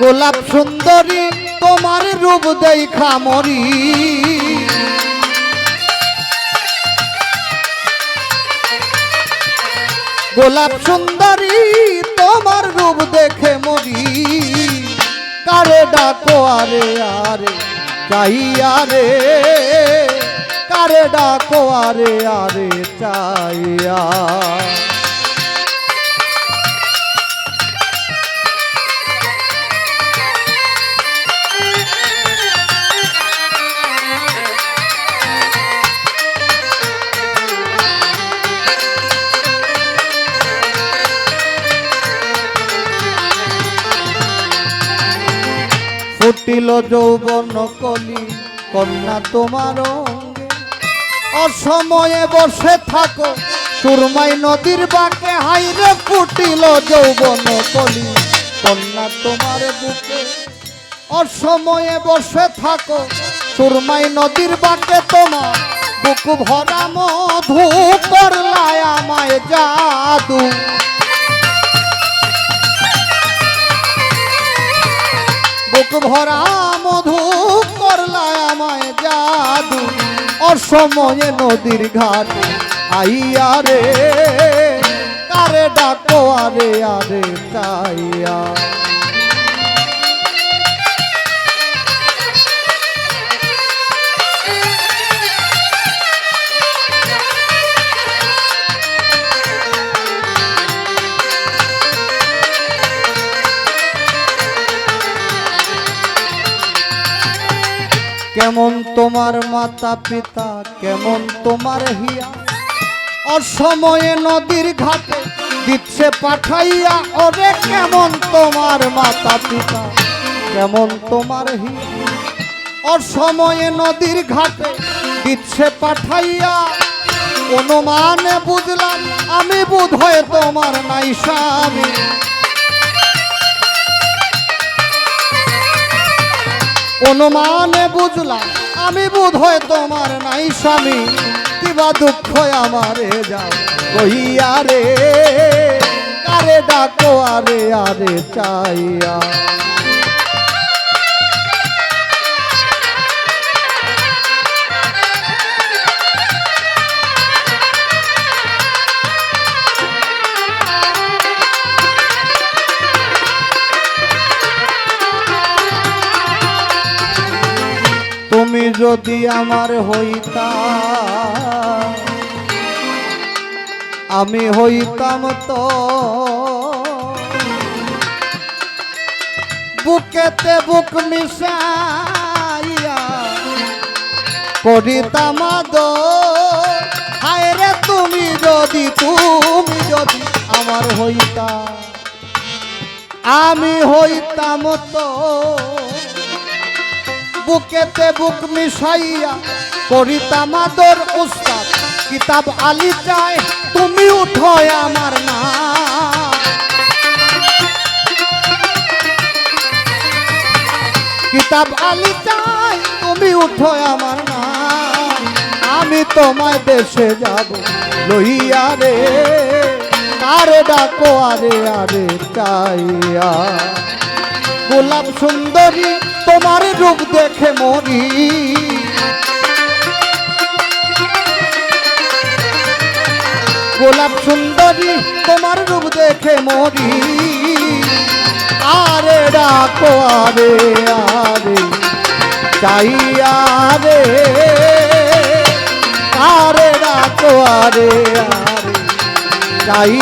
গোলাপ সুন্দরী, তোমার রূপ দেখা মরি। গোলাপ সুন্দরী, তোমার রূপ দেখে মরি। কারে ডাকো আরে আরে চাইয়া রে। কারে ডাকো আরে আরে চাইয়া ফুটিল যৌবন কলি, কন্যা তোমার অসময়ে বসে থাকো সুরমাই নদীর বাঁকে, হাইরে ফুটিল যৌবন কলি, কন্যা তোমার বুকে। অসময়ে বসে থাকো সুরমাই নদীর বাঁকে, তোমার বুক ভরা মধু করলায় আমায় জাদু। ভরা মধু করলায় আমায় জাদু। অসময়ে নদীর ঘাট, আইয়া রে। কারে ডাকো আরে আরে চাইয়া। কেমন তোমার মাতা পিতা, কেমন তোমার হিয়া? অসময়ে নদীর ঘাটে দিচ্ছে পাঠাইয়া, ওরে কেমন তোমার মাতা পিতা, কেমন তোমার হিয়া? অসময়ে নদীর ঘাটে দিচ্ছে পাঠাইয়া, অনুমানে বুঝলাম, আমি বোধ হয় তোমার নাই স্বামী। অনুমানে বুঝলাম। আমি বোধ হয় তোমার নাই স্বামী। কিবা দুঃখ আমারে যাও কইয়া রে। কারে ডাকো আরে আরে চাইয়া। যদি আমার হইতা আমি হইতাম তো বুকেতে বুক মিশাইয়া করিতাম হায় রে তুমি যদি তুমি যদি আমার হইতা আমি হইতাম তো বুকেতে বুক মিশাইয়া করিতাম আদর উস্তাদ। কিতাব আলি চায়, তুমি উঠো আমার না কিতাব আলি চাই তুমি উঠো আমার না আমি তোমায় দেশে যাব, লইয়া রে। আরে ডাকো, আরে আরে, চাইয়া। গোলাপ সুন্দরী তোমার রূপ দেখে মরি গোলাপ সুন্দরী, তোমার রূপ দেখে মরি আরে ডাকো, আরে আরে, চাইয়া রে। আরে ডাকো, আরে আরে চাই